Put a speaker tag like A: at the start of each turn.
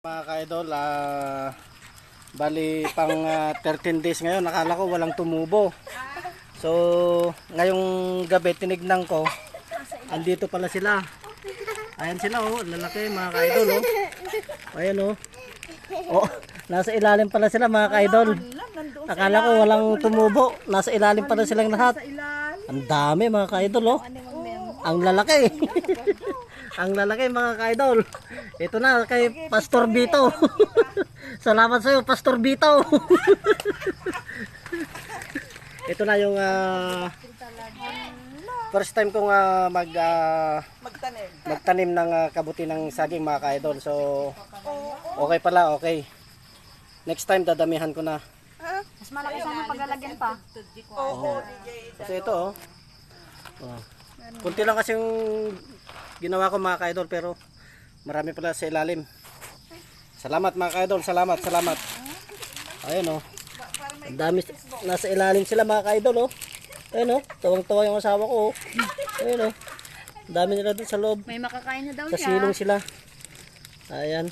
A: Mga ka-idol, ah, bali pang ah, 13 days ngayon, nakala ko walang tumubo. So, ngayong gabi tinignan ko, andito pala sila. Ayan sila oh, lalaki mga ka-idol oh. Ayan oh. Oh, nasa ilalim pala sila mga ka-idol. Akala ko walang tumubo, nasa ilalim pala silang lahat. Ang dami mga ka-idol oh. Ang lalaki. Ang lalaki mga ka-idol. Ito na kay Pastor Bito. Salamat sa iyo Pastor Bito. Ito na yung ah, first time kong ah, mag ah,
B: Magtanim.
A: magtanim ng ah, kabuti ng saging mga ka-idol. So okay pala, okay. Next time dadamihan ko na.
C: Mas malaki sana paglalagyan pa.
B: Oo, DJ.
A: Kasi ito oh. oh. Kunti lang kasi yung ginawa ko mga ka-idol pero marami pala sa ilalim. Salamat mga ka-idol, salamat, salamat. Ayun oh. Ang dami nasa ilalim sila mga ka-idol oh. Ayun oh, tawang-tawa yung asawa ko oh. Ayun oh. Ang dami nila dun sa loob.
C: May makakain na daw
A: Sa
C: siya.
A: silong sila. Ayan.